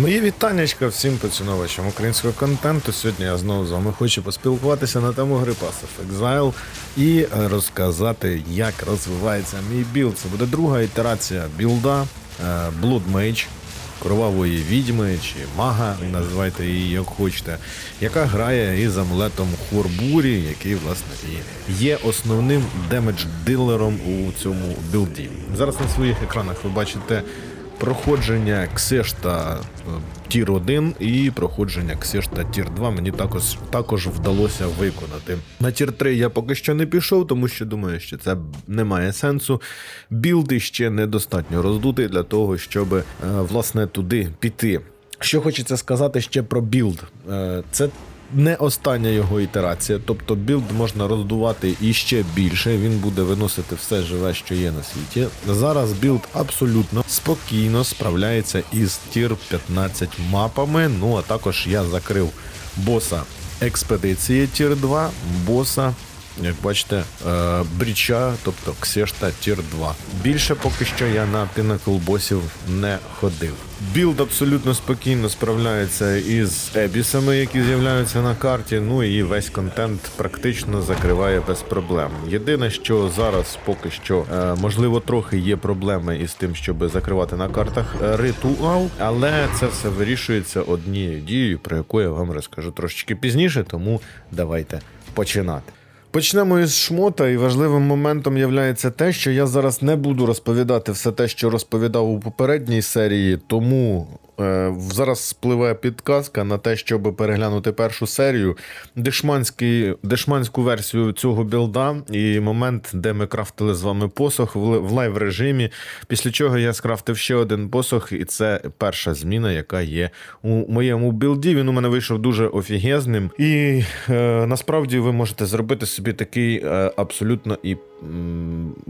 Мої вітаннячка всім поціновувачам українського контенту. Сьогодні я знову з вами хочу поспілкуватися на тему гри Path of Exile і розказати, як розвивається мій білд. Це буде друга ітерація білда е, Blood Mage, кровавої відьми чи мага, називайте її як хочете, яка грає із амулетом Хорбурі, який, власне, і є основним демедж-дилером у цьому білді. Зараз на своїх екранах ви бачите проходження Ксешта е, Тір 1 і проходження Ксешта Тір 2 мені також, також вдалося виконати. На Тір 3 я поки що не пішов, тому що думаю, що це не має сенсу. Білди ще недостатньо роздутий для того, щоб е, власне туди піти. Що хочеться сказати ще про білд. Е, Це не остання його ітерація, тобто білд можна роздувати іще більше. Він буде виносити все живе, що є на світі. Зараз білд абсолютно спокійно справляється із тір 15 мапами. Ну а також я закрив боса експедиції тір 2, боса. Як бачите, е, бріча, тобто Ксешта Тір 2. Більше поки що я на пінакл босів не ходив. Білд абсолютно спокійно справляється із ебісами, які з'являються на карті. Ну і весь контент практично закриває без проблем. Єдине, що зараз поки що е, можливо трохи є проблеми із тим, щоб закривати на картах е, ритуал, але це все вирішується однією дією, про яку я вам розкажу трошечки пізніше, тому давайте починати. Почнемо із шмота, і важливим моментом є те, що я зараз не буду розповідати все те, що розповідав у попередній серії, тому зараз спливає підказка на те, щоб переглянути першу серію, дешманський, дешманську версію цього білда і момент, де ми крафтили з вами посох в, лайв режимі. Після чого я скрафтив ще один посох, і це перша зміна, яка є у моєму білді. Він у мене вийшов дуже офігезним. І е, насправді ви можете зробити собі такий е, абсолютно і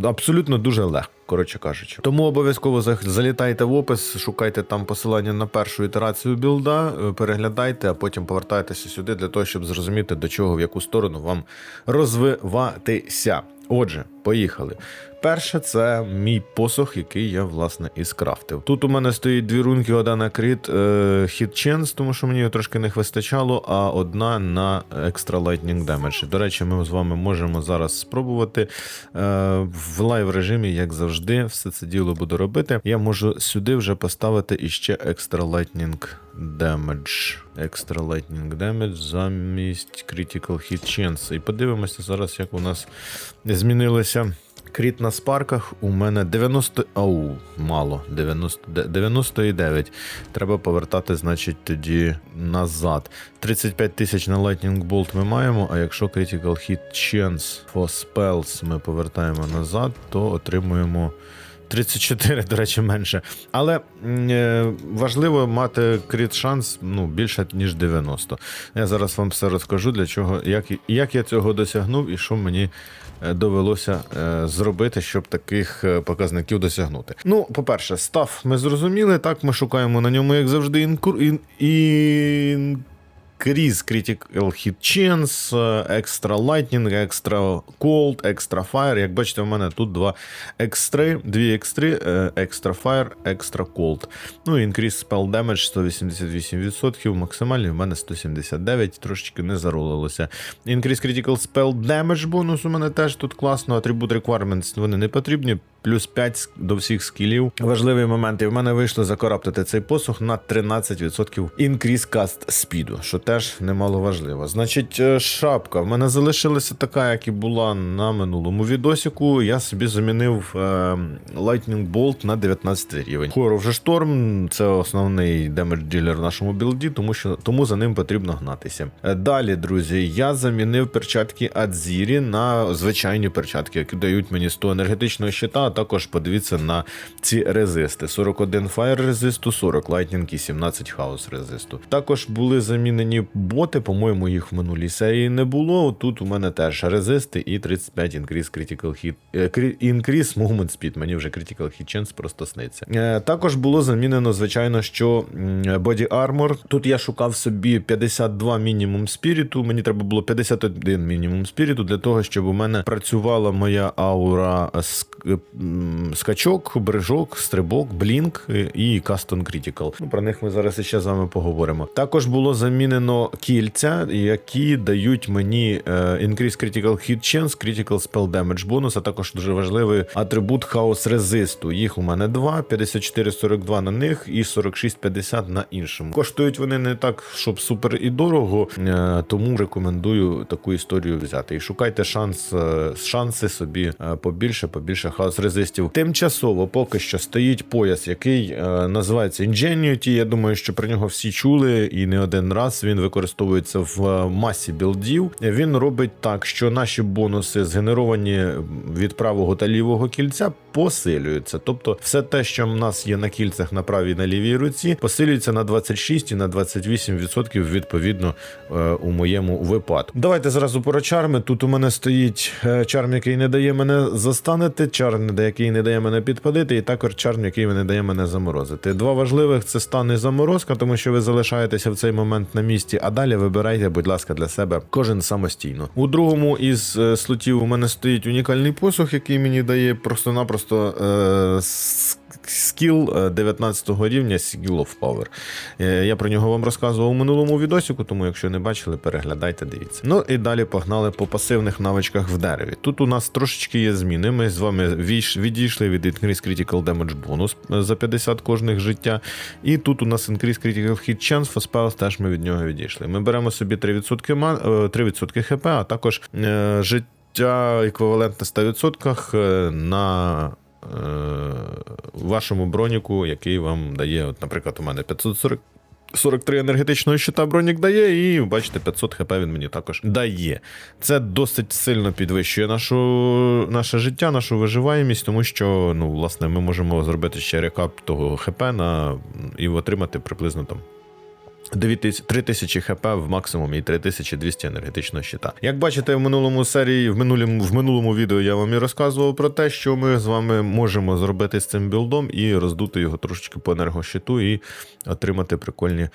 абсолютно дуже легко, коротше кажучи. Тому обов'язково залітайте в опис, шукайте там посилання на першу ітерацію білда, е, переглядайте, а потім повертайтеся сюди для того, щоб зрозуміти, до чого в яку сторону вам розвиватися. Отже, поїхали. Перше, це мій посох, який я власне і скрафтив. Тут у мене стоїть дві рунки, одна на кріт е, хіт ченс, тому що мені його трошки не вистачало, а одна на екстра lightning damage. До речі, ми з вами можемо зараз спробувати е, в лайв режимі, як завжди, все це діло буду робити. Я можу сюди вже поставити іще екстра lightning damage. Екстра lightning damage замість critical hit chance. І подивимося зараз, як у нас змінилися. Кріт на спарках у мене 90. Ау, мало. 90, 99. Треба повертати, значить, тоді назад. 35 тисяч на Lightning Bolt ми маємо, а якщо Critical Hit Chance for Spells ми повертаємо назад, то отримуємо. 34, до речі, менше. Але е, важливо мати кріт шанс ну, більше, ніж 90. Я зараз вам все розкажу, для чого, як, як я цього досягнув і що мені е, довелося е, зробити, щоб таких е, показників досягнути. Ну, по-перше, став ми зрозуміли, так ми шукаємо на ньому, як завжди, інкур... ін... ін... Кріз Critical Hit Chance, Extra Lightning, Extra Cold, Extra Fire. Як бачите, в мене тут два екстри, дві екстри, е, Extra Fire, Extra Cold. Ну і Increase Spell Damage 188%, максимальний в мене 179, трошечки не заролилося. Increase Critical Spell Damage бонус у мене теж тут класно. Attribute Requirements вони не потрібні. Плюс 5 до всіх скілів. Важливий момент. І в мене вийшло закораптити цей посух на 13% Increase Cast Speed, що теж немало важливо. Значить, е, шапка в мене залишилася така, як і була на минулому відосіку. Я собі замінив е, Lightning Bolt на 19 рівень. Хору вже шторм це основний демедж ділер в нашому білді, тому що тому за ним потрібно гнатися. Е, Далі, друзі, я замінив перчатки Адзірі на звичайні перчатки, які дають мені 100 енергетичного щита, а також подивіться на ці резисти: 41 Fire резисту, 40 Lightning і 17 House резисту. Також були замінені боти, по-моєму, їх в минулій серії не було. Тут у мене теж резисти і 35 Increase Critical Hit. е, Increase Movement Speed. Мені вже Critical Hit Chance просто сниться. Е, Також було замінено, звичайно, що Body Armor. Тут я шукав собі 52 мінімум спіріту. Мені треба було 51 мінімум спіріту для того, щоб у мене працювала моя аура м, скачок, брижок, стрибок, блінк і Custom Critical. Ну, про них ми зараз ще з вами поговоримо. Також було замінено кільця, які дають мені е, Increase Critical Hit Chance, Critical Spell Damage бонус, а також дуже важливий атрибут Хаос Резисту. Їх у мене два, 54-42 на них і 46-50 на іншому. Коштують вони не так, щоб супер і дорого, е, тому рекомендую таку історію взяти. І шукайте шанс, е, шанси собі побільше, побільше хаос резистів. Тимчасово поки що стоїть пояс, який е, називається Ingenuity. Я думаю, що про нього всі чули, і не один раз він використовується в е, масі білдів. Він робить так, що наші бонуси, згенеровані від правого та лівого кільця, посилюються. Тобто, все те, що в нас є на кільцях на правій і на лівій руці, посилюється на 26 і на 28% відповідно е, у моєму випадку. Давайте зразу про чарми. Тут у мене стоїть е, чарм, який не дає мене застанити, чарм, який не дає мене підпалити, і також чарм, який не дає мене заморозити. Два важливих це стан і заморозка, тому що ви залишаєтеся в цей момент на місці, а далі вибирайте, будь ласка, для себе кожен самостійно. У другому із е, слотів у мене стоїть унікальний посух, який мені дає просто-напросто е, скіл е, 19 рівня Skill of Power. Е, Я про нього вам розказував у минулому відосіку, тому якщо не бачили, переглядайте, дивіться. Ну і далі погнали по пасивних навичках в дереві. Тут у нас трошечки є зміни. Ми з вами відійшли від Increase Critical Damage бонус е, за 50 кожних життя. І тут у нас Increase Critical Hit Chance for Spells, теж ми від нього відійшли. Ми беремо собі 3%, е, 3% хп, а також е, життя еквівалентне 100% е, на е, вашому броніку, який вам дає, от, наприклад, у мене 540. 43 енергетичного щита бронік дає, і бачите, 500 хп він мені також дає. Це досить сильно підвищує нашу, наше життя, нашу виживаємість, тому що, ну, власне, ми можемо зробити ще рекап того хп на, і отримати приблизно там 3000 хп в максимумі і 3200 енергетичного щита. Як бачите, в минулому серії, в минулому, в минулому відео я вам і розказував про те, що ми з вами можемо зробити з цим білдом і роздути його трошечки по енергощиту і отримати прикольні.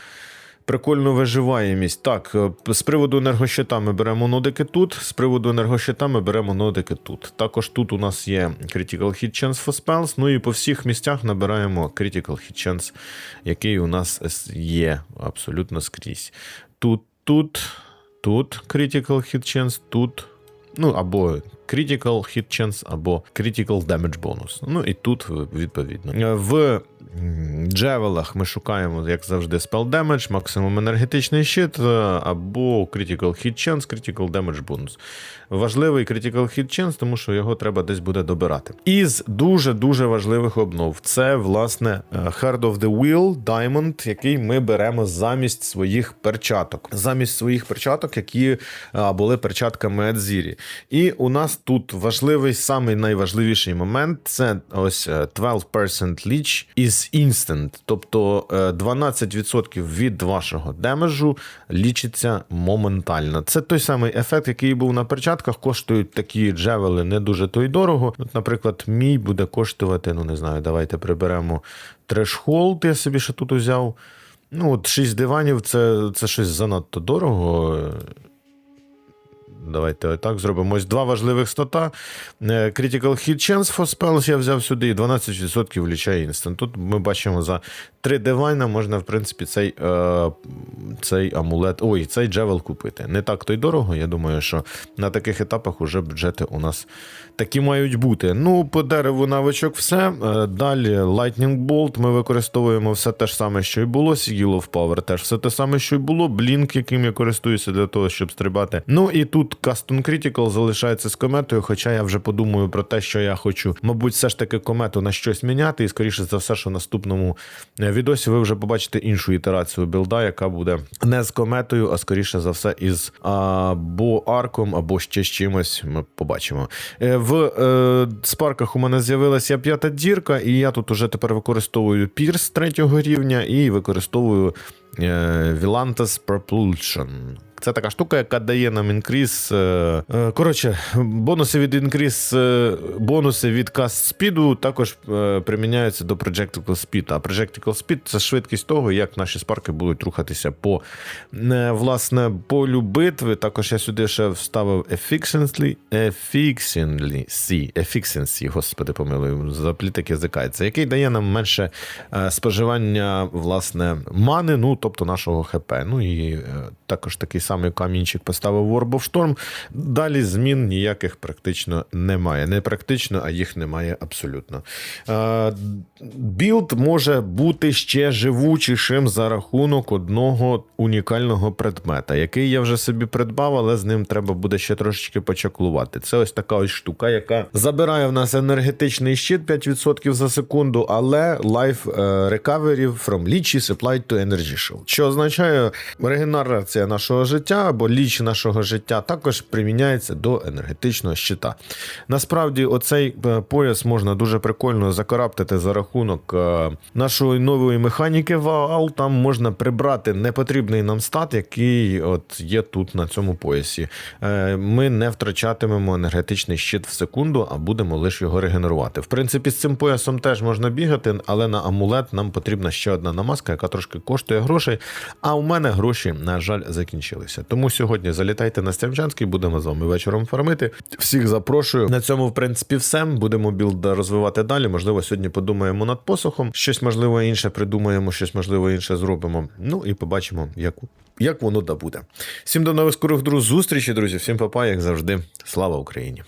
Прикольну виживаємість. Так, е, з приводу енергощита ми беремо нодики тут, з приводу енергощита ми беремо нодики тут. Також тут у нас є Critical Hit Chance for Spells, ну і по всіх місцях набираємо Critical Hit Chance, який у нас є абсолютно скрізь. Тут, тут, тут Critical Hit Chance, тут. Ну, або Critical Hit Chance, або Critical Damage Bonus. Ну і тут відповідно. Е, В джевелах ми шукаємо, як завжди, Spell Damage, максимум енергетичний щит, е, або Critical Hit Chance, Critical Damage Bonus. Важливий Critical Hit Chance, тому що його треба десь буде добирати. Із дуже-дуже важливих обнов це, власне, е, Heart of the Wheel Diamond, який ми беремо замість своїх перчаток. Замість своїх перчаток, які були перчатками Адзірі. І у нас тут важливий, самий найважливіший момент це ось е, 12% leech is instant. Тобто е, 12% від вашого демеджу лічиться моментально. Це той самий ефект, який був на перчатках. Коштують такі джевели не дуже то й дорого. От, наприклад, мій буде коштувати, ну не знаю, давайте приберемо трешхолд, я собі ще тут узяв. Ну, от 6 диванів це, це щось занадто дорого. Давайте отак зробимо. Ось два важливих стота. Е, Critical Hit Chance for Spells я взяв сюди і 12% влічає інстант. Тут ми бачимо за 3 дивайна можна, в принципі, цей, е, цей амулет, ой, цей джевел купити. Не так то й дорого. Я думаю, що на таких етапах уже бюджети у нас такі мають бути. Ну, по дереву навичок все. Е, Далі Lightning Bolt ми використовуємо все те ж саме, що й було. Seal of Power теж все те саме, що й було. Blink, яким я користуюся для того, щоб стрибати. Ну і тут Custom Critical залишається з кометою, хоча я вже подумаю про те, що я хочу, мабуть, все ж таки комету на щось міняти. І скоріше за все, що в наступному е, відосі ви вже побачите іншу ітерацію білда, яка буде не з кометою, а скоріше за все, із або арком, або ще з чимось. Ми побачимо. Е, В е, спарках у мене з'явилася п'ята дірка, і я тут уже тепер використовую пірс третього рівня і використовую е, Vilantas Propulsion. Це така штука, яка дає нам інкріс. е, е, Коротше, бонуси від інкріс, е, бонуси від каст спіду також приміняються до Projectical Speed. А Projectical Speed це швидкість того, як наші спарки будуть рухатися по власне полю битви. Також я сюди ще вставив efficiently, efficiency, efficiency, господи, помилую, запліток язика. Який дає нам менше споживання власне мани, ну тобто нашого ХП. Ну і також такий самий камінчик поставив of Storm. Далі змін ніяких практично немає. Не практично, а їх немає абсолютно. Е, Білд може бути ще живучішим за рахунок одного унікального предмета, який я вже собі придбав, але з ним треба буде ще трошечки почаклувати. Це ось така ось штука, яка забирає в нас енергетичний щит 5% за секунду, але life е, recovery from leech is applied to energy shield. Що означає регенерація нашого життя або ліч нашого життя також приміняється до енергетичного щита. Насправді, оцей е, пояс можна дуже прикольно закараптити за рахунок е, нашої нової механіки Ваал. Там можна прибрати непотрібний нам стат, який от є тут на цьому поясі. Е, Ми не втрачатимемо енергетичний щит в секунду, а будемо лише його регенерувати. В принципі, з цим поясом теж можна бігати, але на амулет нам потрібна ще одна намазка, яка трошки коштує грошей. А у мене гроші, на жаль, закінчилися. Тому сьогодні залітайте на Стрімчанський, будемо з вами вечором фармити. Всіх запрошую. На цьому, в принципі, все. Будемо білд розвивати далі. Можливо, сьогодні подумаємо над посохом. Щось можливо інше придумаємо, щось можливо інше зробимо. Ну і побачимо, як, як воно да буде. Всім до нових скорих друз зустрічі, друзі. Всім папа, як завжди. Слава Україні!